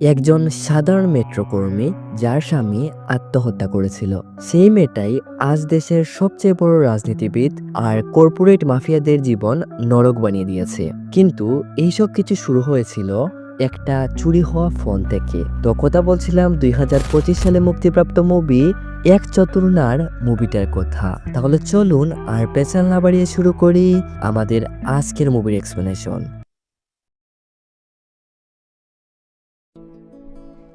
একজন সাধারণ মেট্রো কর্মী যার স্বামী আত্মহত্যা করেছিল। সেই মেয়েটাই আজ দেশের সবচেয়ে বড় রাজনীতিবিদ আর কর্পোরেট মাফিয়াদের জীবন নরক বানিয়ে দিয়েছে। কিন্তু এইসব কিছু শুরু হয়েছিল একটা চুরি হওয়া ফোন থেকে। তো কথা বলছিলাম দুই হাজার পঁচিশ সালে মুক্তিপ্রাপ্ত মুভি এক চতুর্নার মুভিটার কথা। তাহলে চলুন আর পেছাল না বাড়িয়ে শুরু করি আমাদের আজকের মুভির এক্সপ্লেনেশন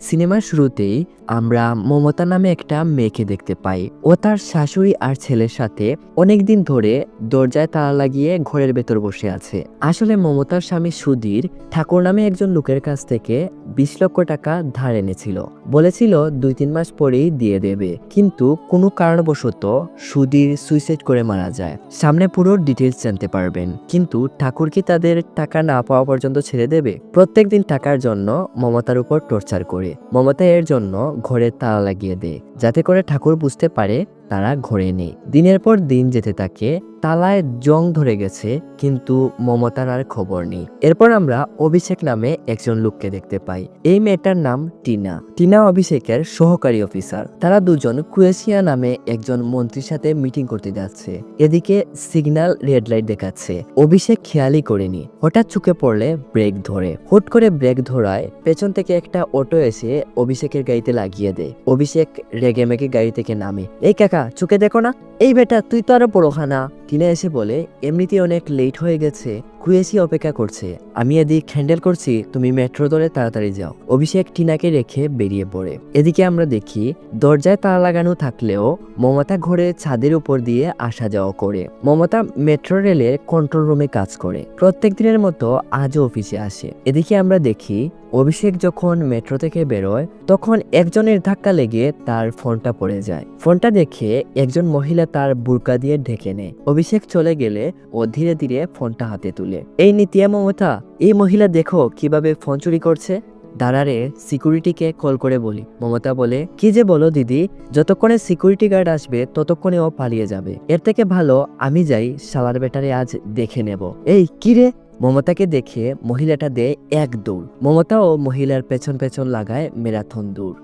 সিনেমার শুরুতেই আমরা মমতা নামে একটা মেয়েকে দেখতে পাই। ও তার শাশুড়ি আর ছেলের সাথে অনেকদিন ধরে দরজায় তালা লাগিয়ে ঘরের ভেতর বসে আছে। আসলে মমতার স্বামী সুধীর ঠাকুর নামে একজন লোকের কাছ থেকে বিশ লক্ষ টাকা ধার এনেছিল। বলেছিল দুই তিন মাস পরেই দিয়ে দেবে। কিন্তু কোনো কারণবশত সুধীর সুইসাইড করে মারা যায়। সামনে পুরো ডিটেলস জানতে পারবেন। কিন্তু ঠাকুর কি তাদের টাকা না পাওয়া পর্যন্ত ছেড়ে দেবে? প্রত্যেকদিন টাকার জন্য মমতার উপর টর্চার করে। মমতা এর জন্য ঘরে তালা লাগিয়ে দেয় যাতে করে ঠাকুর বুঝতে পারে তারা ঘরে নেই। দিনের পর দিন যেতে থাকে তালায় জং ধরে গেছে, কিন্তু মমতার আর খবর নেই। এরপর আমরা অভিষেক নামে একজন লোককে দেখতে পাই। এই মেয়েটার নাম টিনা। টিনা অভিষেকের সহকারী অফিসার। তারা দুজন ক্রোয়েশিয়া নামে একজন মন্ত্রীর সাথে মিটিং করতে যাচ্ছে। এদিকে সিগন্যাল রেড লাইট দেখাচ্ছে। অভিষেক খেয়ালই করেনি। হঠাৎ চুকে পড়লে ব্রেক ধরে। হুট করে ব্রেক ধরায় পেছন থেকে একটা অটো এসে অভিষেকের গাড়িতে লাগিয়ে দেয়। অভিষেক রেগে মেগে গাড়ি থেকে নামে। এই কাকা চুকে দেখো না। এই বেটা, তুই তো আরও বড় খানা টিনা এসে বলে এমনিতে অনেক লেট হয়ে গেছে। কুয়েসি অপেক্ষা করছে। আমি এদিক হ্যান্ডেল করছি, তুমি মেট্রো ধরে তাড়াতাড়ি যাও। অভিষেক টিনাকে রেখে বেরিয়ে পড়ে। এদিকে আমরা দেখি, দরজায় তালা লাগানো থাকলেও মমতা ঘরে ছাদের উপর দিয়ে আসা যাওয়া করে। মমতা মেট্রো রেলের কন্ট্রোল রুমে কাজ করে। প্রত্যেক দিনের মতো আজও অফিসে আসে। এদিকে আমরা দেখি, অভিষেক যখন মেট্রো থেকে বেরোয়, তখন একজনের ধাক্কা লেগে তার ফোনটা পড়ে যায়। ফোনটা দেখে একজন মহিলা তার বুরকা দিয়ে ঢেকে নেয়। অভিষেক চলে গেলে ও ধীরে ধীরে ফোনটা হাতে তুলে। এই নিতিয়া মমতা এই মহিলা দেখো কীভাবে ফোন চুরি করছে? দাঁড়ারে সিকিউরিটিকে কল করে বলি। মমতা বলে কি যে বলো দিদি যতক্ষণে সিকিউরিটি গার্ড আসবে ততক্ষণে ও পালিয়ে যাবে। এর থেকে ভালো আমি যাই শালার বেটারে আজ দেখে নেব। এই কি রে? মমতাকে দেখে মহিলাটা দেয় এক দৌড়। মমতা ও মহিলার পেছন পেছন লাগায় ম্যারাথন দৌড়।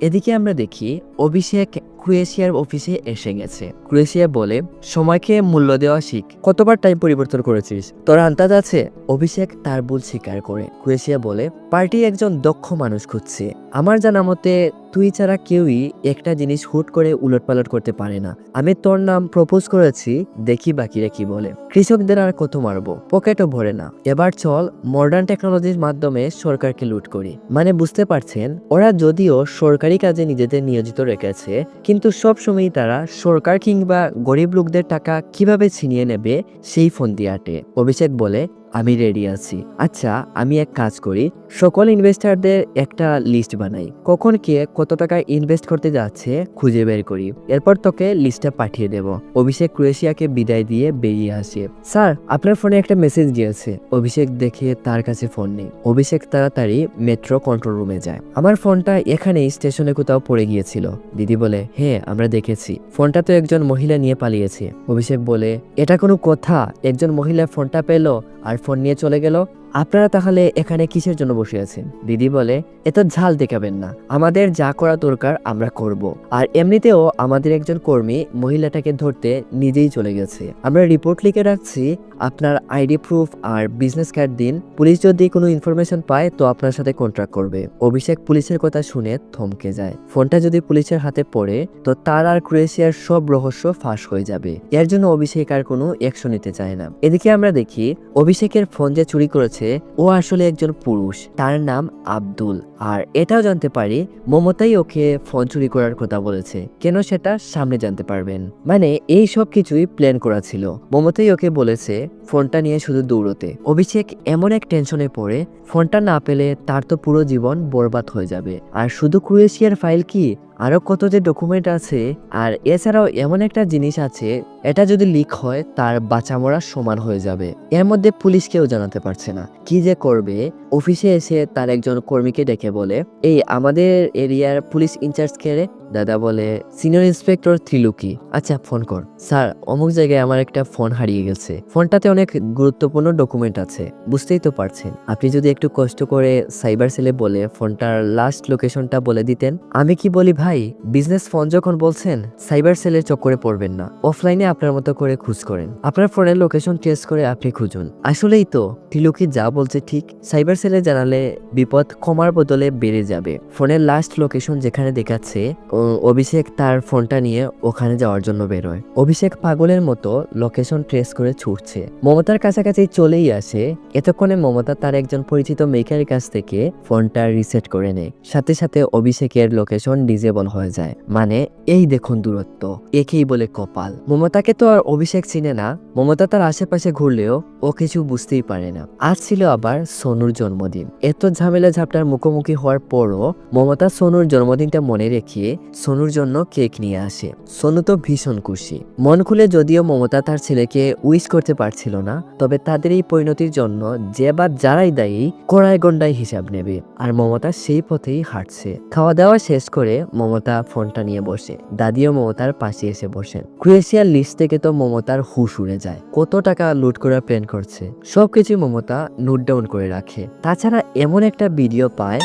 এদিকে আমরা দেখি অভিষেক ক্রোয়েশিয়ার অফিসে এসে গেছে। ক্রোয়েশিয়া বলে, সময়কে মূল্য দেওয়া শিখ। কতবার টাইম পরিবর্তন করেছিস? তোর আন্তাজ আছে? অভিষেক তার ভুল স্বীকার করে। ক্রোয়েশিয়া বলে, পার্টি একজন দক্ষ মানুষ খুঁজছে। আমার জানা মতে, তুই ছাড়া কেউই একটা জিনিস হুট করে উলটপালট করতে পারে না। আমি তোর নাম প্রপোজ করেছি, দেখি বাকিরা কি বলে। কৃষকদের আর কত মারবো? পকেটও ভরে না। এবার চল মডার্ন টেকনোলজির মাধ্যমে সরকারকে লুট করি। মানে বুঝতে পারছেন, ওরা যদিও সরকারি কাজে নিজেদের নিয়োজিত রেখেছে, কিন্তু সব সময়ই তারা সরকার কিংবা গরিব লোকদের টাকা কীভাবে ছিনিয়ে নেবে সেই ফোন দিয়ে আটে। অভিষেক বলে আমি রেডি আছি। আচ্ছা আমি এক কাজ করি। সকল ইনভেস্টারদের একটা লিস্ট বানাই। কখন কে কত টাকা ইনভেস্ট করতে যাচ্ছে খুঁজে বের করি। এরপর তোকে লিস্টটা পাঠিয়ে দেব। অভিষেক ক্রোয়েশিয়াকে বিদায় দিয়ে বেরিয়ে আসে। স্যার, আপনার ফোনে একটা মেসেজ গিয়েছে। অভিষেক দেখে তার কাছে ফোন নেই। অভিষেক তাড়াতাড়ি মেট্রো কন্ট্রোল রুমে যায়। আমার ফোনটা এখানেই স্টেশনে কোথাও পড়ে গিয়েছিল। দিদি বলে হ্যাঁ আমরা দেখেছি। ফোনটা তো একজন মহিলা নিয়ে পালিয়েছে। অভিষেক বলে, এটা কোনো কথা। একজন মহিলা ফোনটা পেল আর ফোন নিয়ে চলে গেল। আপনারা তাহলে এখানে কিসের জন্য বসে আছেন? দিদি বলে, এত ঝাল দেখাবেন না। আমাদের যা করা দরকার আমরা করব। আর এমনিতেও আমাদের একজন কর্মী মহিলাটাকে ধরতে নিজেই চলে গেছে। আমরা রিপোর্ট লিখে রাখছি, আপনার আইডি প্রুফ আর বিজনেস কার্ড দিন। পুলিশ যদি কোনো ইনফরমেশন পায়, তো আপনার সাথে কন্ট্রাক্ট করবে। অভিষেক পুলিশের কথা শুনে থমকে যায়। ফোনটা যদি পুলিশের হাতে পড়ে, তো তার আর ক্রোয়েশিয়ার সব রহস্য ফাঁস হয়ে যাবে। এর জন্য অভিষেক আর কোনো অ্যাকশন নিতে চায় না। এদিকে আমরা দেখি, অভিষেকের ফোন যে চুরি করেছে ও আসলে একজন পুরুষ। তার নাম আব্দুল। আর এটাও জানতে পারি, মমতাই ওকে ফোন চুরি করার কথা বলেছে। কেন সেটা সামনে জানতে পারবেন। মানে এই সব কিছুই প্ল্যান করা ছিল। মমতাই ওকে বলেছে, ফোনটা নিয়ে শুধু দৌড়তে। অভিষেক এমন এক টেনশনে পড়ে, ফোনটা না পেলে তার তো পুরো জীবন বরবাদ হয়ে যাবে। আর শুধু ক্রোয়েশিয়ার ফাইল কি? আরও কত যে ডকুমেন্ট আছে, আর এছাড়াও এমন একটা জিনিস আছে, এটা যদি লিক হয়, তার বাঁচা সমান হয়ে যাবে। এর মধ্যে পুলিশ কেউ জানাতে পারছে না। কি যে করবে অফিসে এসে তার একজন কর্মীকে ডেকে বলে, এই আমাদের এরিয়ার পুলিশ ইনচার্জ কে দাদা বলে, সিনিয়র ইন্সপেক্টর ত্রিলুকি। আচ্ছা ফোন কর। স্যার, অমুক জায়গায় আমার একটা ফোন হারিয়ে গেছে। ফোনটাতে অনেক গুরুত্বপূর্ণ ডকুমেন্ট আছে। বুঝতেই তো পারছেন। আপনি যদি একটু কষ্ট করে সাইবার সেলে বলে ফোনটার লাস্ট লোকেশনটা বলে দিতেন, আমি কি বলি, ভাই, বিজনেস ফোন যখন বলছেন, সাইবার সেলের চক্করে পড়বেন না। অফলাইনে আপনার মতো করে খুঁজ করেন। আপনার ফোনের লোকেশন টেস্ট করে আপনি খুঁজুন। আসলেই তো তিলুকি যা বলছে ঠিক, সাইবার সেলে জানালে বিপদ কমার বদলে বেড়ে যাবে। ফোনের লাস্ট লোকেশন যেখানে দেখাচ্ছে অভিষেক তার ফোনটা নিয়ে ওখানে যাওয়ার জন্য বেরোয়। অভিষেক পাগলের মতো লোকেশন ট্রেস করে ছুটছে। মমতার কাছাকাছি চলেই আসে। এতক্ষণে মমতা তার একজন পরিচিত মেকারের কাছ থেকে ফোনটা রিসেট করে নেয়। সাথে সাথে অভিষেকের লোকেশন ডিজেবল হয়ে যায়। মানে এই দেখুন দূরত্ব। একেই বলে কপাল। মমতাকে তো আর অভিষেক চিনে না। মমতা তার আশেপাশে ঘুরলেও ও কিছু বুঝতেই পারে না। আজ ছিল আবার সোনুর জন্মদিন। এত ঝামেলা ঝাপটার মুখোমুখি হওয়ার পরও মমতা সোনুর জন্মদিনটা মনে রেখে সোনুর জন্য কেক নিয়ে আসে। সোনু তো ভীষণ খুশি। মন খুলে যদিও মমতা তার ছেলেকে উইশ করতে পারছিল না, তবে তাদের এই পরিণতির জন্য যে বা যারাই দায়ী কড়াই গন্ডাই হিসাব নেবে, আর মমতা সেই পথেই হাঁটছে। খাওয়া দাওয়া শেষ করে মমতা ফোনটা নিয়ে বসে। দাদিও মমতার পাশে এসে বসেন। ক্রোয়েশিয়ার লিস্ট থেকে তো মমতার হুশ উড়ে যায়। কত টাকা লুট করার প্ল্যান করছে? সবকিছু মমতা নোট ডাউন করে রাখে। তাছাড়া এমন একটা ভিডিও পায়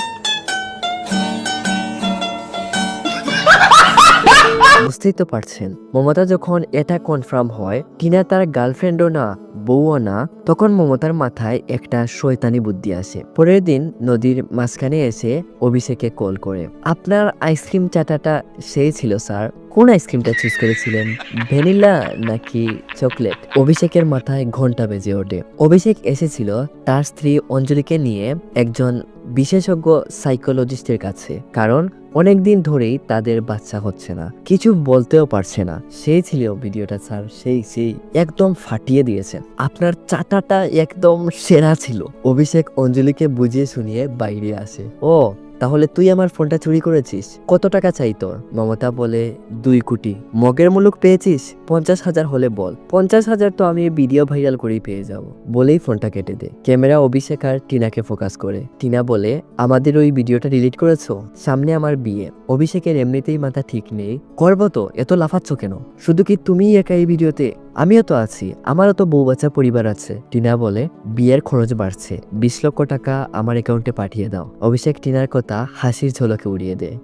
বুঝতেই তো পারছেন। মমতা যখন এটা কনফার্ম হয়, টিনা তার গার্লফ্রেন্ডও না, বউও না, তখন মমতার মাথায় একটা শয়তানি বুদ্ধি আসে। পরের দিন নদীর মাঝখানে এসে অভিষেকে কল করে, আপনার আইসক্রিম চাটাটা সেই ছিল স্যার কোন আইসক্রিমটা চুজ করেছিলেন? ভ্যানিলা নাকি চকলেট অভিষেকের মাথায় ঘণ্টা বেজে ওঠে। অভিষেক এসেছিল তার স্ত্রী অঞ্জলিকে নিয়ে একজন বিশেষজ্ঞ সাইকোলজিস্টের কাছে, কারণ অনেকদিন ধরেই তাদের বাচ্চা হচ্ছে না। কিছু বলতেও পারছে না। সেই ছিল ভিডিওটা, স্যার। সেই সেই একদম ফাটিয়ে দিয়েছেন আপনার চাটাটা একদম সেরা ছিল। অভিষেক অঞ্জলিকে বুঝিয়ে শুনিয়ে বাইরে আসে। ও তাহলে তুই আমার ফোনটা চুরি করেছিস? কত টাকা চাই তোর? মমতা বলে, দুই কোটি। মগের মুলুক পেয়েছিস? পঞ্চাশ হাজার হলে বল। পঞ্চাশ হাজার তো আমি ভিডিও ভাইরাল করেই পেয়ে যাব। বলেই ফোনটা কেটে দে। ক্যামেরা অভিষেক আর টিনাকে ফোকাস করে। টিনা বলে, আমাদের ওই ভিডিওটা ডিলিট করেছ? সামনে আমার বিয়ে। অভিষেকের এমনিতেই মাথা ঠিক নেই। করব তো? এত লাফাচ্ছ কেন? শুধু কি তুমিই একা এই ভিডিওতে আমিও তো আছি, আমারও তো বউ বাচ্চা পরিবার আছে। টিনা বলে, বিয়ের খরচ বাড়ছে, বিশ লক্ষ টাকা আমার অ্যাকাউন্টে পাঠিয়ে দাও। অভিষেক টিনার কথা হাসির ঝোলকে উড়িয়ে দেয়।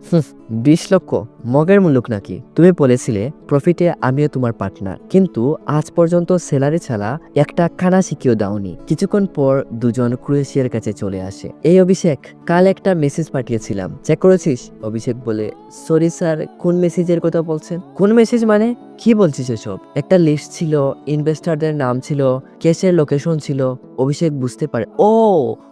বিশ লক্ষ? মগের মুলুক নাকি? তুমি বলেছিলে প্রফিটে আমিও তোমার পার্টনার কিন্তু আজ পর্যন্ত স্যালারি ছাড়া একটা খানা শিখিয়েও দাওনি। কিছুক্ষণ পর দুজন ক্রোয়েশিয়ার কাছে চলে আসে। এই অভিষেক, কাল একটা মেসেজ পাঠিয়েছিলাম। চেক করেছিস? অভিষেক বলে সরি স্যার কোন মেসেজের কথা বলছেন? কোন মেসেজ মানে? কি বলছিস এসব? একটা লিস্ট ছিল ইনভেস্টারদের নাম ছিল কেসের লোকেশন ছিল, অভিষেক বুঝতে পারে। ও,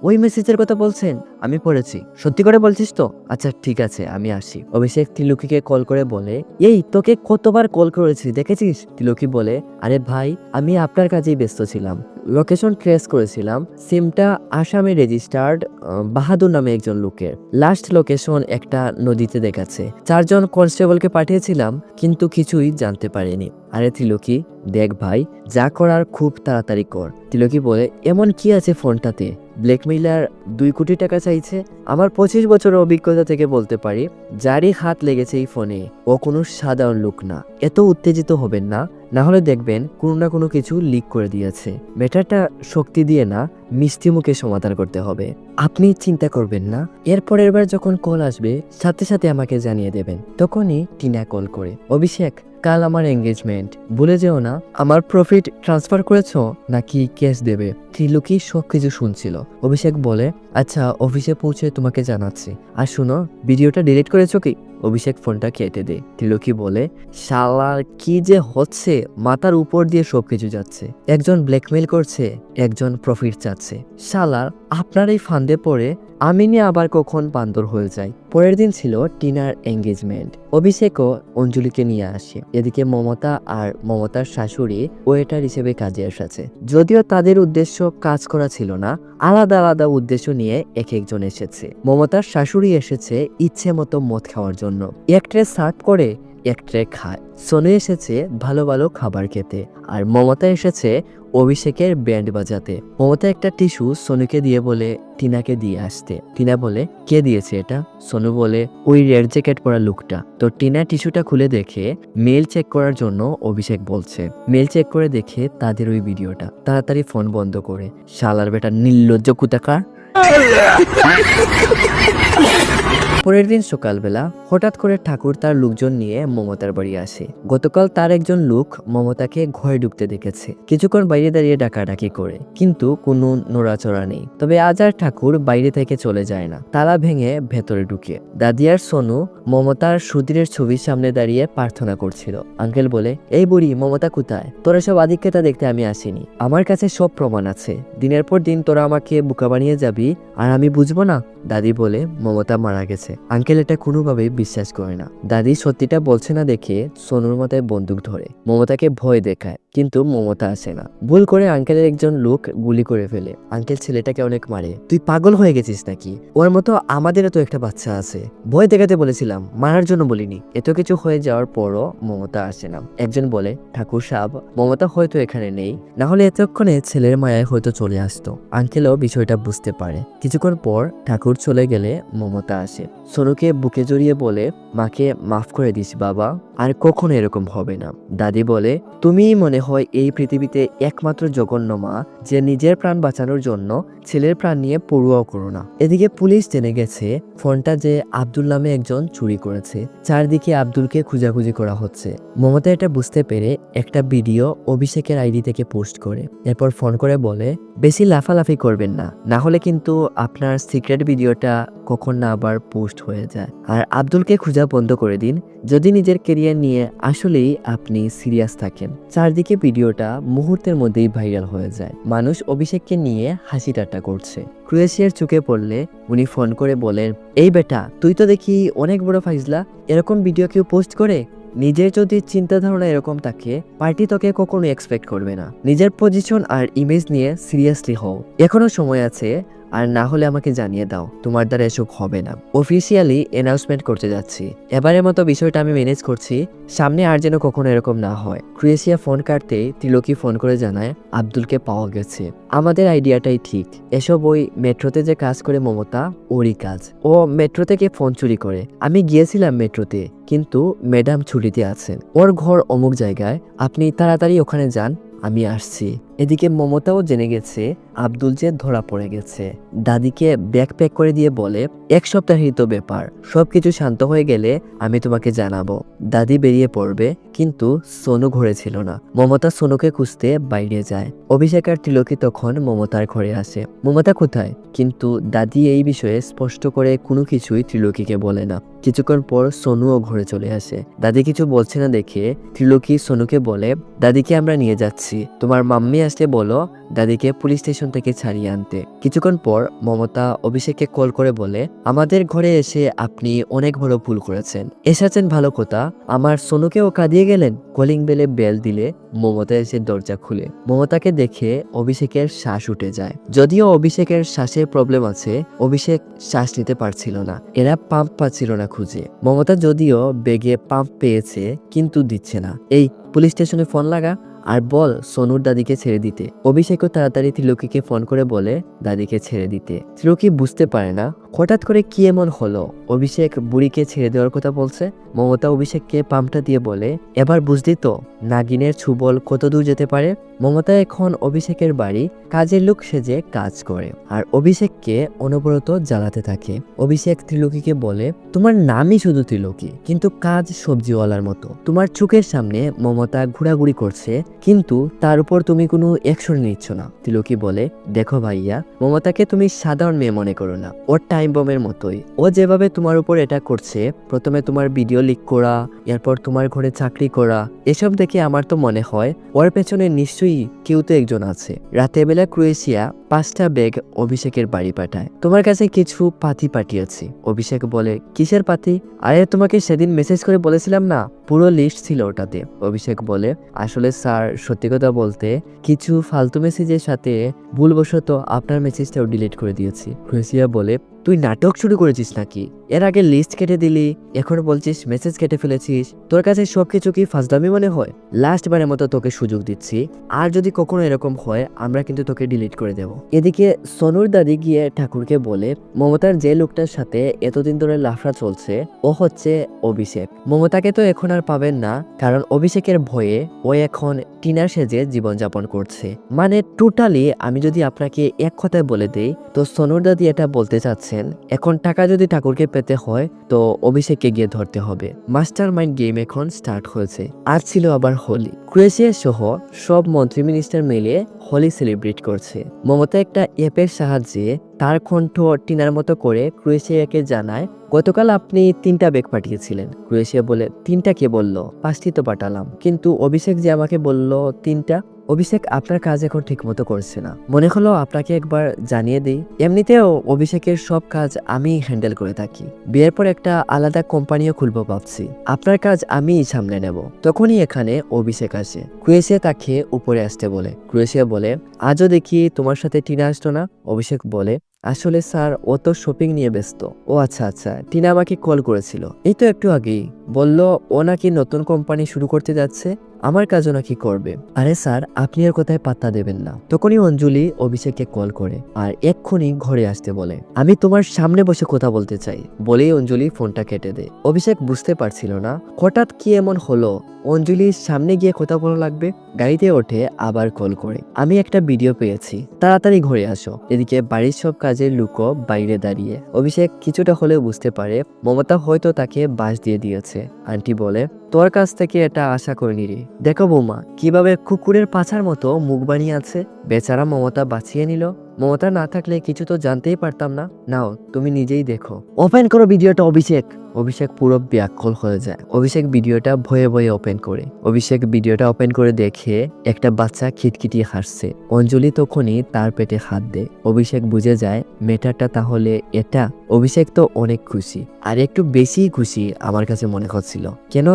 ওই মেসেজের কথা বলছেন? আমি পড়েছি। সত্যি করে বলছিস তো? আচ্ছা ঠিক আছে, আমি আসি। অভিষেক তিলুকিকে কল করে বলে, এই, তোকে কতবার কল করেছি, দেখেছিস? তিলুকি বলে, আরে ভাই, আমি আপনার কাজেই ব্যস্ত ছিলাম। লোকেশন ট্রেস করেছিলাম, সিমটা আসামে রেজিস্টার্ড বাহাদুর নামে একজন লোকের। লাস্ট লোকেশন একটা নদীতে দেখাচ্ছে। চারজন কনস্টেবলকে পাঠিয়েছিলাম, কিন্তু কিছুই জানতে পারিনি। আরে তিলকি, দেখ ভাই, যা করার খুব তাড়াতাড়ি কর। তিলকি বলে, এমন কি আছে ফোনটাতে? ব্ল্যাকমেইলার দুই কোটি টাকা চাইছে? আমার পঁচিশ বছরের অভিজ্ঞতা থেকে বলতে পারি, যারই হাত লেগেছে এই ফোনে, ও কোনো সাধারণ লোক না। এত উত্তেজিত হবেন না? না হলে দেখবেন কোনো না কোনো কিছু লিক করে দিয়েছে। মেটারটা শক্তি দিয়ে না মিষ্টি মুখে সমাধান করতে হবে। আপনি চিন্তা করবেন না। এরপরের বার যখন কল আসবে, সাথে সাথে আমাকে জানিয়ে দেবেন। তখনই টিনা কল করে, অভিষেক, কাল আমার এঙ্গেজমেন্ট ভুলে যেও না, আমার প্রফিট ট্রান্সফার করেছ? নাকি ক্যাশ দেবে? ত্রিলোকি সব কিছু শুনছিল। অভিষেক বলে আচ্ছা অফিসে পৌঁছে তোমাকে জানাচ্ছি। আর শুনো, ভিডিওটা ডিলিট করেছ কি? অভিষেক ফোনটা কেটে দেয়। ত্রিলোকি বলে শালার কি যে হচ্ছে? মাথার উপর দিয়ে সবকিছু যাচ্ছে। একজন ব্ল্যাকমেল করছে, একজন প্রফিট চাচ্ছে। শালার আপনার এই ফান্দে পড়ে আমি নিয়ে আবার কখন বান্দর হয়ে যাই। পরের দিন ছিল টিনার এঙ্গেজমেন্ট অভিষেকও অঞ্জলিকে নিয়ে আসে। এদিকে মমতা আর মমতার শাশুড়ি ওয়েটার হিসেবে কাজে এসেছে। যদিও তাদের উদ্দেশ্য কাজ করা ছিল না, আলাদা আলাদা উদ্দেশ্য নিয়ে এক একজন এসেছে। মমতার শাশুড়ি এসেছে ইচ্ছে মতো মদ খাওয়ার জন্য। এক ট্রে সার্ভ করে এক ট্রে খায়। সোনু এসেছে ভালো ভালো খাবার খেতে আর মমতা এসেছে অভিষেকের ব্যান্ড বাজাতে। মমতা একটা টিস্যু সোনুকে দিয়ে বলে, টিনাকে দিয়ে আসতে। টিনা বলে, কে দিয়েছে এটা? সোনু বলে, ওই রেড জ্যাকেট পরা লুকটা। তো টিনা টিস্যুটা খুলে দেখে মেল চেক করার জন্য অভিষেক বলছে। মেল চেক করে দেখে তাদের ওই ভিডিওটা। তাড়াতাড়ি ফোন বন্ধ করে। শালার বেটা নির্লজ্জ কুতাকার। পরের দিন সকালবেলা হঠাৎ করে ঠাকুর তার লোকজন নিয়ে মমতার বাড়ি আসে। গতকাল তার একজন লোক মমতাকে ঘরে ঢুকতে দেখেছে। কিছুক্ষণ বাইরে দাঁড়িয়ে ডাকাডাকি করে। কিন্তু কোনো নড়াচড়া নেই। তবে আজ আর ঠাকুর বাইরে থেকে চলে যায় না। তালা ভেঙে ভেতরে ঢুকে। দাদিয়ার সোনু মমতার সুধীরের ছবির সামনে দাঁড়িয়ে প্রার্থনা করছিল। আঙ্কেল বলে, এই বুড়ি, মমতা কোথায়? তোরা সব আধিক্যতা দেখতে আমি আসিনি। আমার কাছে সব প্রমাণ আছে। দিনের পর দিন তোরা আমাকে বোকা বানিয়ে যাবি আর আমি বুঝব না। দাদি বলে মমতা মারা গেছে। আঙ্কেল এটা কোনোভাবেই বিশ্বাস করে না। দাদি সত্যিটা বলছে না দেখে সোনুর মাথায় বন্দুক ধরে। মমতাকে ভয় দেখায়, কিন্তু মমতা আসে না। ভুল করে আঙ্কেলের একজন লোক গুলি করে ফেলে। আঙ্কেল, ছেলেটাকে অনেক মারে। তুই পাগল হয়ে গেছিস নাকি? ওর মতো আমাদেরও তো একটা বাচ্চা আছে। ভয় দেখাতে বলেছিলাম মারার জন্য বলিনি। এত কিছু হয়ে যাওয়ার পরও মমতা আসে না। একজন বলে, ঠাকুর সাহেব, মমতা হয়তো এখানে নেই। না হলে এতক্ষণে ছেলের মায়ায় হয়তো চলে আসতো। আঙ্কেলও বিষয়টা বুঝতে পারে। কিছুক্ষণ পর ঠাকুর চলে গেলে মমতা আসে। সোনুকে বুকে জড়িয়ে বলে, মাকে মাফ করে দিস বাবা, আর কখনো এরকম হবে না। দাদি বলে, তুমিই মনে হয় এই পৃথিবীতে একমাত্র জঘন্য মা, যে নিজের প্রাণ বাঁচানোর জন্য ছেলের প্রাণ নিয়ে পড়ুয়াও করো না। এদিকে পুলিশ জেনে গেছে, ফোনটা যে আব্দুল নামে একজন চুরি করেছে। চারদিকে আব্দুলকে খুঁজাখুঁজি করা হচ্ছে। মমতা এটা বুঝতে পেরে একটা ভিডিও অভিষেকের আইডি থেকে পোস্ট করে। এরপর ফোন করে বলে, বেশি লাফালাফি করবেন না। না হলে কিন্তু আপনার সিক্রেট ভিডিওটা কখন না আবার পোস্ট হয়ে যায়। আর আব্দুলকে খুঁজা বন্ধ করে দিন। যদি নিজের কেরিয়ার নিয়ে আসলেই আপনি সিরিয়াস থাকেন, চারদিকে ভিডিওটা মুহূর্তের মধ্যেই ভাইরাল হয়ে যায়। মানুষ অভিষেককে নিয়ে হাসি ঠাট্টা করছে। ক্রোয়েশিয়ার চোখে পড়লে উনি ফোন করে বলেন, এই বেটা, তুই তো দেখি অনেক বড় ফাইজলা। এরকম ভিডিও কেউ পোস্ট করে? নিজের যদি চিন্তাধারণা এরকম থাকে, পার্টি তোকে কখনো এক্সপেক্ট করবে না। নিজের পজিশন আর ইমেজ নিয়ে সিরিয়াসলি হও। এখনও সময় আছে আর না হলে আমাকে জানিয়ে দাও, তোমার দ্বারা এসব হবে না। অফিসিয়ালি অ্যানাউন্সমেন্ট করতে যাচ্ছি। এবারের মতো বিষয়টা আমি ম্যানেজ করছি, সামনে আর যেন কখনো এরকম না হয়। ক্রোয়েশিয়া ফোন কাটতে তিলকি ফোন করে জানায়, আব্দুলকে পাওয়া গেছে। আমাদের আইডিয়াটাই ঠিক। এসব ওই মেট্রোতে যে কাজ করে মমতা, ওরই কাজ। ও মেট্রো থেকে ফোন চুরি করে। আমি গিয়েছিলাম মেট্রোতে, কিন্তু ম্যাডাম ছুটিতে আছেন। ওর ঘর অমুক জায়গায়। আপনি তাড়াতাড়ি ওখানে যান, আমি আসছি। এদিকে মমতাও জেনে গেছে আব্দুল যে ধরা পড়ে গেছে। দাদিকে ব্যাগ প্যাক করে দিয়ে বলে, এক সপ্তাহের তো ব্যাপার, সবকিছু শান্ত হয়ে গেলে আমি তোমাকে জানাব। দাদি বেরিয়ে পড়বে, কিন্তু সোনু ঘরে ছিল না। মমতা সোনুকে খুঁজতে বাইরে যায়। অভিষেক আর তিলকি তখন মমতার ঘরে আসে। মমতা কোথায়? কিন্তু দাদি এই বিষয়ে স্পষ্ট করে কোনো কিছুই ত্রিলোকিকে বলে না। কিছুক্ষণ পর সোনুও ঘরে চলে আসে। দাদি কিছু বলছে না দেখে ত্রিলোকি সোনুকে বলে, দাদিকে আমরা নিয়ে যাচ্ছি। তোমার মাম্মি আসলে বলো দাদিকে পুলিশ স্টেশন থেকে ছাড়িয়ে আনতে। কিছুক্ষণ পর মমতা অভিষেককে কল করে বলে, আমাদের ঘরে এসে আপনি অনেক বড় ভুল করেছেন। এসেছেন ভালো কথা। আমার সোনুকেও কাঁদিয়ে গেলেন। কলিং বেলে বেল দিলে মমতা এসে দরজা খুলে। মমতাকে দেখে অভিষেকের শ্বাস উঠে যায়। যদিও অভিষেকের শ্বাসের প্রবলেম আছে, অভিষেক শ্বাস নিতে পারছিল না। এরা পাম্প পাচ্ছিল না খুঁজে। মমতা যদিও বেগে পাম্প পেয়েছে, কিন্তু দিচ্ছে না। এই, পুলিশ স্টেশনে ফোন লাগা? আর বল সোনুর দাদিকে ছেড়ে দিতে। অভিষেকও তাড়াতাড়ি ত্রিলোকিকে ফোন করে বলে, দাদিকে ছেড়ে দিতে। ত্রিলোকি বুঝতে পারে না হঠাৎ করে কি এমন হলো? অভিষেক বুড়িকে ছেড়ে দেওয়ার কথা বলছে। মমতা অভিষেককে পাম্পটা দিয়ে বলে, এবার বুঝলি তো, নাগিনের ছুবল কত দূর যেতে পারে? মমতা এখন অভিষেকের বাড়ি, কাজের লোক সেজে কাজ করে আর অভিষেককে অনবরত জ্বালাতে থাকে। অভিষেক ত্রিলোকিকে বলে, তোমার নামই শুধু ত্রিলোকি, কিন্তু কাজ সবজিওয়ালার মতো। তোমার চোখের সামনে মমতা ঘোরাঘুরি করছে, কিন্তু তার উপর তুমি কোনো অ্যাকশন নিচ্ছ না। তিলকি বলে, দেখো ভাইয়া, মমতাকে তুমি সাধারণ মেয়ে মনে করো না। ওর টাইম বমের মতোই। ও যেভাবে তোমার উপর এটা করছে, প্রথমে তোমার ভিডিও লিক করা, এরপর তোমার ঘরে চাকরি করা, এসব দেখে আমার তো মনে হয়, ওর পেছনে নিশ্চয়ই কেউ তো একজন আছে। রাতের বেলা ক্রোয়েশিয়া পাঁচটা ব্যাগ অভিষেকের বাড়ি পাঠায়। তোমার কাছে কিছু পাতি পাঠিয়েছি। অভিষেক বলে, কিসের পাতি? আরে, তোমাকে সেদিন মেসেজ করে বলেছিলাম না? পুরো লিস্ট ছিল ওটাতে। অভিষেক বলে, আসলে স্যার, সত্যি কথা বলতে, কিছু ফালতু মেসেজের সাথে ভুলবশত আপনার মেসেজটাও ডিলিট করে দিয়েছি। ক্রোয়েশিয়া বলে তুই নাটক শুরু করেছিস নাকি? এর আগে লিস্ট কেটে দিলি, এখন বলছিস মেসেজ কেটে ফেলেছিস। তোর কাছে সবকিছু কি ফাজলামি মনে হয়? লাস্ট বারের মতো তোকে সুযোগ দিচ্ছি। আর যদি কখনো এরকম হয়, আমরা কিন্তু তোকে ডিলিট করে দেব। এদিকে সনুর দাদি গিয়ে ঠাকুরকে বলে, মমতার যে লোকটার সাথে এতদিন ধরে লাফড়া চলছে, ও হচ্ছে অভিষেক। মমতাকে তো এখন আর পাবেন না, কারণ অভিষেকের ভয়ে ও এখন টিনার সেজে জীবনযাপন করছে। মানে টোটালি আমি যদি আপনাকে এক কথায় বলে দেই, তো সনুর দাদি এটা বলতে চাচ্ছেন এখন টাকা যদি ঠাকুরকে পেতে হয়, তো অভিষেককে গিয়ে ধরতে হবে। মাস্টার মাইন্ড গেম এখন স্টার্ট হয়েছে। আর ছিল আবার হোলি। ক্রোয়েশিয়া সহ সব মন্ত্রী মিনিস্টার মিলিয়ে হোলি সেলিব্রেট করছে। মমতা একটা অ্যাপের সাহায্যে তার কণ্ঠ টিনার মতো করে ক্রোয়েশিয়াকে জানায়, গতকাল আপনি তিনটা ব্যাগ পাঠিয়েছিলেন। ক্রোয়েশিয়া বলে, তিনটা কে বলল? পাঁচটি তো পাঠালাম। কিন্তু অভিষেক যে আমাকে বলল, তিনটা? অভিষেক আপনার কাজ এখন ঠিকমতো করছে না। মনে হলো আপনাকে একবার জানিয়ে দিই। এমনিতেও অভিষেকের সব কাজ আমি হ্যান্ডেল করে থাকি। বিয়ের পর একটা আলাদা কোম্পানিও খুলবো ভাবছি। আপনার কাজ আমিই সামলে নেব। তখনই এখানে অভিষেক আসে। ক্রোয়েশিয়া তাকে উপরে আসতে বলে। ক্রোয়েশিয়া বলে, আজও দেখি তোমার সাথে টিনা আসতো না? অভিষেক বলে, আসলে স্যার, ও তো শপিং নিয়ে ব্যস্ত। ও আচ্ছা আচ্ছা টিনা আমাকে কল করেছিল। এই তো একটু আগেই। বলল, ও নাকি নতুন কোম্পানি শুরু করতে যাচ্ছে? আমার কাজও নাকি করবে। আরে স্যার, আপনি আর কোথায় পাত্তা দেবেন না। তখনই অঞ্জলি অভিষেককে কল করে আর এক্ষুনি ঘরে আসতে বলে। আমি তোমার সামনে বসে কথা বলতে চাই, বলেই অঞ্জলি ফোনটা কেটে দেয়। অভিষেক বুঝতে পারছিল না, হঠাৎ কি এমন হলো? অঞ্জলির সামনে গিয়ে কথা বলা লাগবে? গাড়িতে ওঠে, আবার কল করে। আমি একটা ভিডিও পেয়েছি। তাড়াতাড়ি ঘরে আসো। এদিকে বাড়ির সব কাজের লুকো বাইরে দাঁড়িয়ে। অভিষেক কিছুটা হলেও বুঝতে পারে, মমতা হয়তো তাকে বাস দিয়ে দিয়েছে। আন্টি বলে, তোর কাছ থেকে এটা আশা করিনি রে। দেখো বৌমা, কীভাবে কুকুরের পাছার মতো মুখ বানিয়ে আছে। বেচারা মমতা বাঁচিয়ে নিল। মমতা না থাকলে কিছু তো জানতেই পারতাম না। নাও, তুমি নিজেই দেখো। ওপেন করো ভিডিওটা, অভিষেক। অভিষেক পুরো ব্যাকল হয়ে যায়। অভিষেক ভিডিওটা ভয়ে ভয়ে ওপেন করে। অভিষেক ভিডিওটা ওপেন করে দেখে একটা বাচ্চা খিটখিটিয়ে হাসছে। অঞ্জলি তখনই তার পেটে হাত দেয়। অভিষেক বুঝে যায় মেটারটা তাহলে এটা? অভিষেক তো অনেক খুশি। আর একটু বেশি খুশি আমার কাছে মনে হচ্ছিল। কেন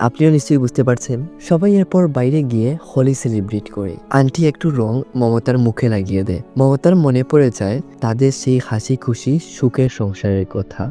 আপনিও নিশ্চয়ই বুঝতে পারছেন, সবাই এরপর বাইরে গিয়ে হোলি সেলিব্রেট করে। আন্টি একটু রং মমতার মুখে লাগিয়ে দেয়। মমতার মনে পড়ে যায় তাদের সেই হাসি খুশি সুখের সংসারের কথা।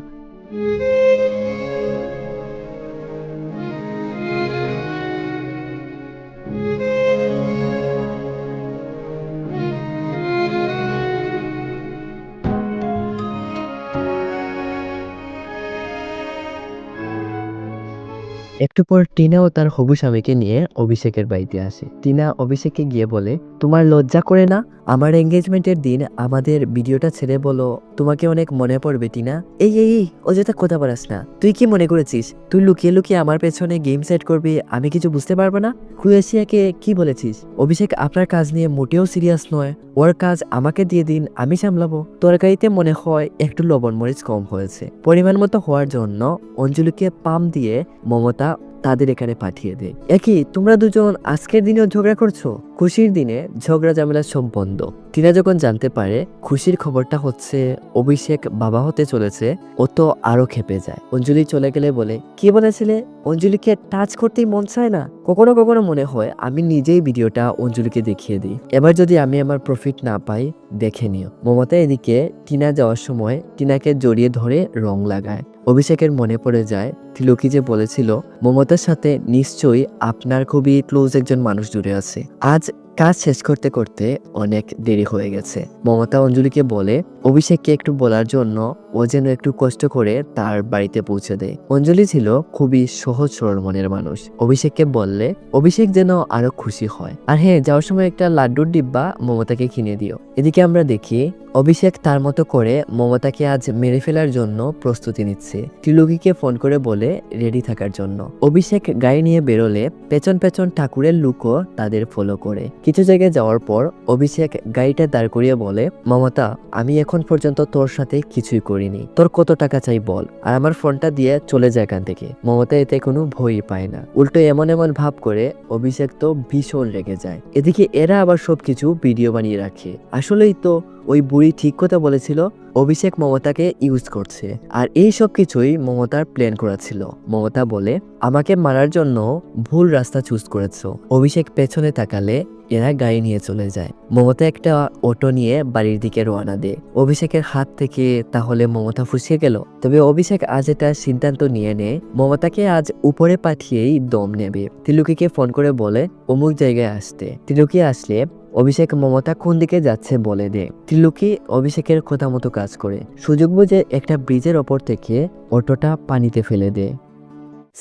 একটু পর টিনা ও তার হবু স্বামীকে নিয়ে অভিষেকের বাড়িতে আসে। টিনা অভিষেককে গিয়ে বলে, তোমার লজ্জা করে না? আমার এঙ্গেজমেন্টের দিন আমাদের ভিডিওটা ছেড়ে বলো। তোমাকে অনেক মনে পড়বে, টিনা। এই এই অযথা কথা বলাস না। তুই কি মনে করেছিস? তুই লুকিয়ে লুকিয়ে আমার পেছনে গেম সেট করবি, আমি কিছু বুঝতে পারব না? ক্রোয়েশিয়াকে কি বলেছিস? অভিষেক আপনার কাজ নিয়ে মোটেও সিরিয়াস নয়। ওর কাজ আমাকে দিয়ে দিন, আমি সামলাবো। তরকারিতে মনে হয় একটু লবণ মরিচ কম হয়েছে। পরিমাণ মতো হওয়ার জন্য অঞ্জলিকে পাম দিয়ে মমতা তাদের এখানে পাঠিয়ে দেয় একই, তোমরা দুজন আজকের দিনেও ঝগড়া করছ? খুশির দিনে ঝগড়া ঝামেলা সব বন্ধ টিনা যখন জানতে পারে, খুশির খবরটা হচ্ছে, অভিষেক বাবা হতে চলেছে, ও তো আরও খেপে যায়। অঞ্জলি চলে গেলে বলে, কি বলেছিলে? অঞ্জলিকে টাচ করতেই মন চায় না? কখনো কখনো মনে হয়, আমি নিজেই ভিডিওটা অঞ্জলিকে দেখিয়ে দিই। এবার যদি আমি আমার প্রফিট না পাই, দেখে নিও। মমতা এদিকে টিনা যাওয়ার সময় টিনাকে জড়িয়ে ধরে রং লাগায়। অভিষেকের মনে পড়ে যায় ত্রিলোকি যে বলেছিল, মমতার সাথে নিশ্চয়ই আপনার খুবই ক্লোজ একজন মানুষ জুড়ে আছে। আজ কাজ শেষ করতে করতে অনেক দেরি হয়ে গেছে। মমতা অঞ্জলিকে বলে অভিষেককে একটু বলার জন্য ও যেন একটু কষ্ট করে তার বাড়িতে পৌঁছে দেয়। অঞ্জলি ছিল খুবই সহজ সরল মনের মানুষ। অভিষেককে বললে, অভিষেক যেন আরও খুশি হয়। আর হ্যাঁ যাওয়ার সময় একটা লাড্ডুর ডিব্বা মমতাকে কিনে দিও। এদিকে আমরা দেখি, অভিষেক তার মতো করে মমতাকে আজ মেরে ফেলার জন্য প্রস্তুতি নিচ্ছে। ত্রিলোকিকে ফোন করে বলে, রেডি থাকার জন্য। অভিষেক গাড়ি নিয়ে বেরোলে পেছন পেছন ঠাকুরের লুকও তাদের ফলো করে। কিছু জায়গায় যাওয়ার পর অভিষেক গাড়িটা দাঁড় করিয়ে বলে, মমতা, আমি এখন পর্যন্ত তোর সাথে কিছুই করিনি। তোর কত টাকা চাই বল, আর আমার ফোনটা দিয়ে চলে যায় এখান থেকে। মমতা এতে কোনো ভয়ই পায় না। উল্টো এমন এমন ভাব করে অভিষেক তো ভীষণ রেগে যায়। এদিকে এরা আবার সবকিছু ভিডিও বানিয়ে রাখে। আসলেই তো ওই বুড়ি ঠিক কথা বলেছিল, অভিষেক মমতাকে ইউজ করছে। আর এই সব কিছুই মমতার প্ল্যান করা ছিল মমতা বলে, আমাকে মারার জন্য ভুল রাস্তা চুজ করেছ। অভিষেক পেছনে তাকালে এরা গাড়ি নিয়ে চলে যায়। মমতা একটা অটো নিয়ে বাড়ির দিকে রওনা দেয়। অভিষেকের হাত থেকে তাহলে মমতা ফুসিয়ে গেল। তবে অভিষেক আজ এটা সিদ্ধান্ত নিয়ে নেয়। মমতাকে আজ উপরে পাঠিয়েই দম নেবে। তিলুকিকে ফোন করে বলে, অমুক জায়গায় আসতে। তিলুকি আসলে অভিষেক মমতা কোন দিকে যাচ্ছে বলে দে তিলুকি অভিষেকের কথা মতো কাজ করে। সুযোগ বুঝে একটা ব্রিজের ওপর থেকে অটোটা পানিতে ফেলে দেয়।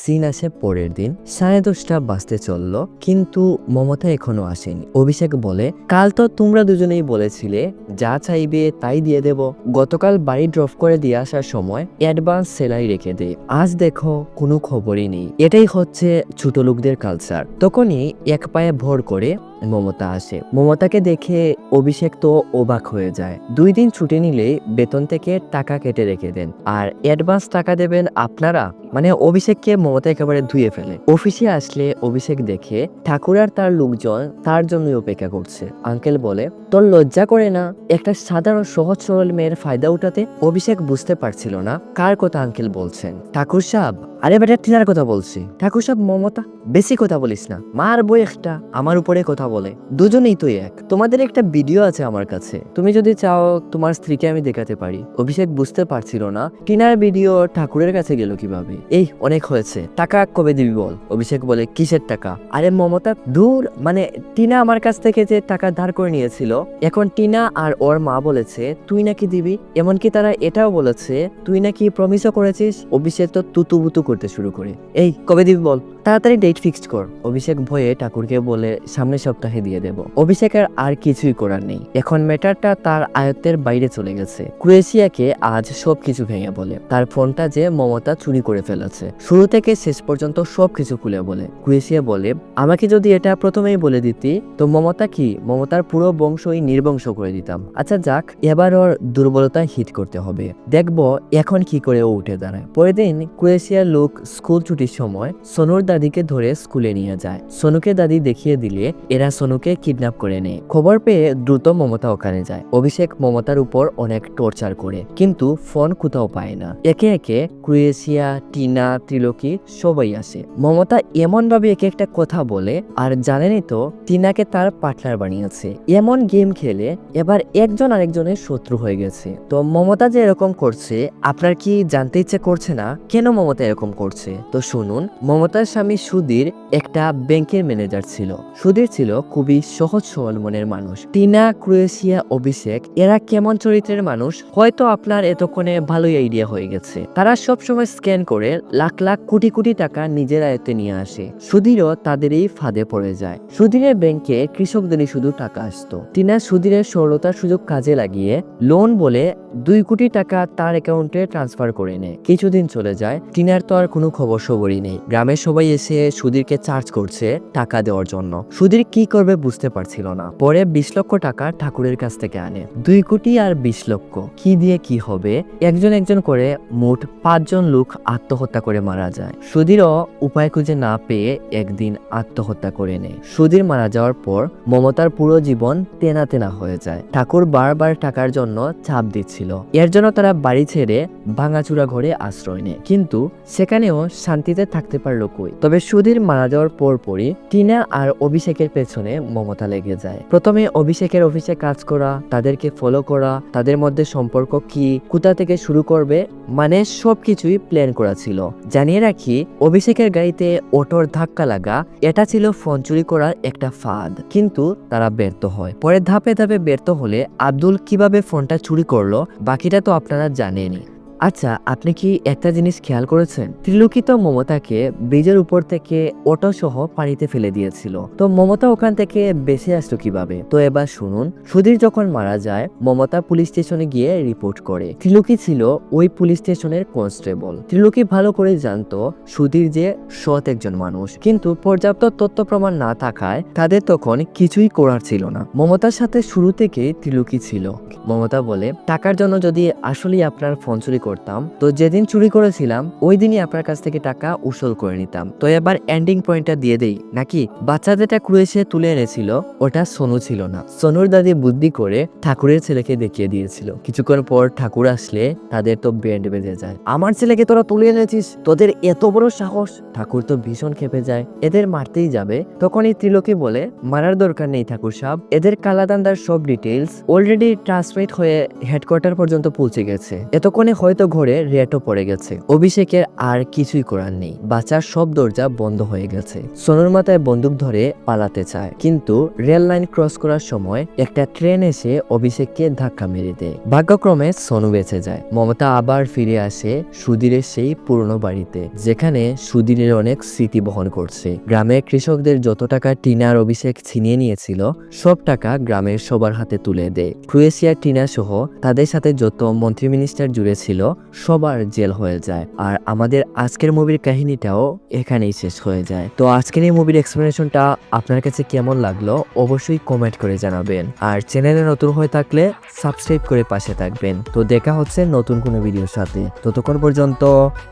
সিন আসে পরের দিন। সাড়ে দশটা বাঁচতে চলল, কিন্তু মমতা এখনও আসেনি। অভিষেক বলে, কাল তো তোমরা দুজনেই বলেছিলে, যা চাইবে তাই দিয়ে দেব। গতকাল বাড়ি ড্রপ করে দিয়ে আসার সময় অ্যাডভান্স সেলাই রেখে দে। আজ দেখো, কোনো খবরই নেই। এটাই হচ্ছে ছোট লোকদের কালচার তখনই এক পায়ে ভর করে মমতা আসে। মমতাকে দেখে অভিষেক তো অবাক হয়ে যায়। দুই দিন ছুটি নিলেই বেতন থেকে টাকা কেটে রেখে দেন। আর অ্যাডভান্স টাকা দেবেন আপনারা? মানে অভিষেককে মমতা একেবারে ধুয়ে ফেলে। অফিসে আসলে অভিষেক দেখে ঠাকুর আর তার লোকজন তার জন্যই অপেক্ষা করছে। আঙ্কেল বলে, তোর লজ্জা করে না? একটা সাধারণ, সহজ, সরল মেয়ের ফায়দা উঠাতে অভিষেক বুঝতে পারছিল না। কার কথা আঙ্কেল বলছেন? ঠাকুর সাহেব আরে বেটা, টিনার কথা বলছি। ঠাকুর সব মমতা, বেশি কথা বলিস না। মার বই একটা, আমার উপরে কথা বলে। দুজনেই তো এক। তোমাদের একটা ভিডিও আছে আমার কাছে। তুমি যদি চাও তোমার স্ত্রীকে আমি দেখাতে পারি। অভিষেক বুঝতে পারছিল না টিনার ভিডিও ঠাকুরের কাছে গেল কীভাবে। এই, অনেক হয়েছে। টাকা কবে দিবি বল? অভিষেক বলে, কিসের টাকা? আরে মমতা, দূর। মানে টিনা আমার কাছ থেকে যে টাকা ধার করে নিয়েছিল, এখন টিনা আর ওর মা বলেছে, তুই নাকি দিবি? এমনকি তারা এটাও বলেছে, তুই নাকি প্রমিসও করেছিস? অভিষেক তো তুতুবুতু করতে শুরু করে। এই, কবে দিবি বল? তাড়াতাড়ি ডেট ফিক্সড কর। অভিষেক ভয়ে ঠাকুরকে বলে, সামনের সপ্তাহে দিয়ে দেব। অভিষেকের আর কিছুই করার নেই। এখন ম্যাটারটা তার আয়ত্তের বাইরে চলে গেছে। ক্রোয়েশিয়াকে আজ সবকিছু ভেঙে বলে। তার ফোনটা যে মমতা চুরি করে ফেলেছে। শুরু থেকে শেষ পর্যন্ত সবকিছু খুলে বলে। ক্রোয়েশিয়া বলে, আমাকে যদি এটা প্রথমেই বলে দিতি, তো মমতা কি? মমতার পুরো বংশই নির্বংশ করে দিতাম। আচ্ছা যাক, এবার ওর দুর্বলতা হিট করতে হবে। দেখব এখন কি করে ও উঠে দাঁড়ায়। পরের দিন ক্রোয়েশিয়ার লোক স্কুল ছুটির সময় সোনুর দাদিকে ধরে স্কুলে নিয়ে যায়। সোনুকে দাদি দেখিয়ে দিলে এরা সোনুকে কিডন্যাপ করে নেয়। খবর পেয়ে দ্রুত মমতা ওখানে যায়। অভিষেক মমতার উপর অনেক টর্চার করে, কিন্তু ফোন কোথাও পায় না। একে একে ক্রোয়েশিয়া, টিনা, ত্রিলোকি সবাই আসে। মমতা এমন ভাবে একে একটা কথা বলে, আর জানেনই তো, টিনাকে তার পার্টনার বানিয়েছে। এমন গেম খেলে এবার একজন আরেকজনের শত্রু হয়ে গেছে। তো মমতা যে এরকম করছে, আপনার কি জানতে ইচ্ছে করছে না? কেন মমতা এরকম করছে। তো শুনুন, মমতার স্বামী সুধীর একটা ব্যাংকের ম্যানেজার ছিল। সুধীর ছিল খুবই সহজ সরল মনের মানুষ। টিনা, ক্রোয়েশিয়া, অভিষেক, এরা কেমন চরিত্রের মানুষ হয়তো আপনার এতক্ষণে ভালোই আইডিয়া হয়ে গেছে। তারা সব সময় স্ক্যান করে লাখ লাখ কোটি কোটি টাকা নিজের আয়ত্তে নিয়ে আসে। সুধীরও তাদের এই ফাঁদে পড়ে যায়। সুধীরের ব্যাংকে কৃষকদেরই শুধু টাকা আসতো। টিনা সুধীরের সরলতার সুযোগ কাজে লাগিয়ে লোন বলে দুই কোটি টাকা তার অ্যাকাউন্টে ট্রান্সফার করে নেয়। কিছুদিন চলে যায়, টিনার তো আর কোনো খবর সবরই নেই। গ্রামের সবাই এসে সুধীরকে চার্জ করছে টাকা দেওয়ার জন্য। সুধীর কি করবে বুঝতে পারছিল না। পরে বিশ লক্ষ টাকা ঠাকুরের কাছ থেকে আনে। দুই কোটি আর বিশ লক্ষ। কি দিয়ে কি হবে? একজন একজন করে মোট পাঁচজন লোক আত্মহত্যা করে মারা যায়। সুধীরও উপায় খুঁজে না পেয়ে একদিন আত্মহত্যা করে নেয়। সুধীর মারা যাওয়ার পর মমতার পুরো জীবন তেনা তেনা হয়ে যায়। ঠাকুর বারবার টাকার জন্য চাপ দিচ্ছিল। এর জন্য তারা বাড়ি ছেড়ে ভাঙাচুরা ঘরে আশ্রয় নেয়। কিন্তু সেখানেও শান্তিতে থাকতে পারল কই? তবে সুধীর মারা যাওয়ার পরপরই টিনা আর অভিষেকের পেছনে মমতা লেগে যায়। প্রথমে অভিষেকের অফিসে কাজ করা, তাদেরকে ফলো করা, তাদের মধ্যে সম্পর্ক কি, কোথা থেকে শুরু করবে মানে সবকিছুই প্ল্যান করা ছিল। জানিয়ে রাখি, অভিষেকের গাড়িতে অটোর ধাক্কা লাগা, এটা ছিল ফোন চুরি করার একটা ফাঁদ। কিন্তু তারা ব্যর্থ হয়। পরের ধাপে ধাপে ব্যর্থ হলে আব্দুল কীভাবে ফোনটা চুরি করল, বাকিটা তো আপনারা জানেনই। আচ্ছা আপনি কি একটা জিনিস খেয়াল করেছেন? ত্রিলোকিত মমতাকে ব্রিজের উপর থেকে অটো সহ পানিতে ফেলে দিয়েছিল। তো মমতা ওখান থেকে বেঁচে আসলো কীভাবে? তো এবার শুনুন। সুধীর যখন মারা যায়, মমতা পুলিশ স্টেশনে গিয়ে রিপোর্ট করে। ত্রিলোকি ছিল ওই পুলিশ স্টেশনের কনস্টেবল। ত্রিলোকি ভালো করে জানতো সুধীর যে সৎ একজন মানুষ। কিন্তু পর্যাপ্ত তথ্য প্রমাণ না থাকায় তাদের তখন কিছুই করার ছিল না। মমতার সাথে শুরু থেকেই ত্রিলোকি ছিল। মমতা বলে, টাকার জন্য যদি আসলেই আপনার ফোন চুরি করতাম। তো যেদিন চুরি করেছিলাম, ওই দিনই আপনার কাছ থেকে টাকা উসুল করে নিতাম। তো এবার এন্ডিং পয়েন্টটা দিয়ে দেই। নাকি? বাচ্চা যেটা ক্রুয়েশিয়া তুলে এনেছিল, ওটা সোনু ছিল না। সোনুর দাদি বুদ্ধি করে ঠাকুরের ছেলেকে দেখিয়ে দিয়েছিল। কিছুক্ষণ পর ঠাকুর আসলে তাদের তো ব্যান্ড বেজে যায়। আমার ছেলেকে তোরা তুলে এনেছিস? তোদের এত বড় সাহস? ঠাকুর তো ভীষণ খেপে যায়। এদের মারতেই যাবে। তখন এই ত্রিলোকি বলে, মারার দরকার নেই ঠাকুর সাহেব। এদের কালাদান্দার সব ডিটেলস অলরেডি ট্রান্সমিট হয়ে হেডকোয়ার্টার পর্যন্ত পৌঁছে গেছে। এতক্ষণে হয়তো ঘরে রেটও পড়ে গেছে। অভিষেকের আর কিছুই করার নেই। বাচ্চার সব দরজা বন্ধ হয়ে গেছে। সোনুর মাথায় বন্দুক ধরে পালাতে চায়। কিন্তু রেল লাইন ক্রস করার সময় একটা ট্রেন এসে অভিষেককে ধাক্কা মেরে দেয়। ভাগ্যক্রমে সোনু বেঁচে যায়। মমতা আবার ফিরে আসে সুধীরের সেই পুরনো বাড়িতে, যেখানে সুধীরের অনেক স্মৃতি বহন করছে। গ্রামের কৃষকদের যত টাকা টিনার অভিষেক ছিনিয়ে নিয়েছিল, সব টাকা গ্রামের সবার হাতে তুলে দেয়। ক্রোয়েশিয়ার টিনা সহ তাদের সাথে যত মন্ত্রী মিনিস্টার জুড়ে ছিল সবার জেল হয়ে যায়। আর আমাদের আজকের মুভির কাহিনীটাও এখানেই শেষ হয়ে যায়। তো আজকের এই মুভির এক্সপ্লেনেশনটা আপনার কাছে কেমন লাগল অবশ্যই কমেন্ট করে জানাবেন। আর চ্যানেলে নতুন হয়ে থাকলে সাবস্ক্রাইব করে পাশে থাকবেন। তো দেখা হচ্ছে নতুন কোনো ভিডিওর সাথে। ততক্ষণ পর্যন্ত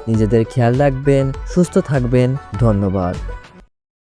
নিজেদের খেয়াল রাখবেন, সুস্থ থাকবেন। ধন্যবাদ।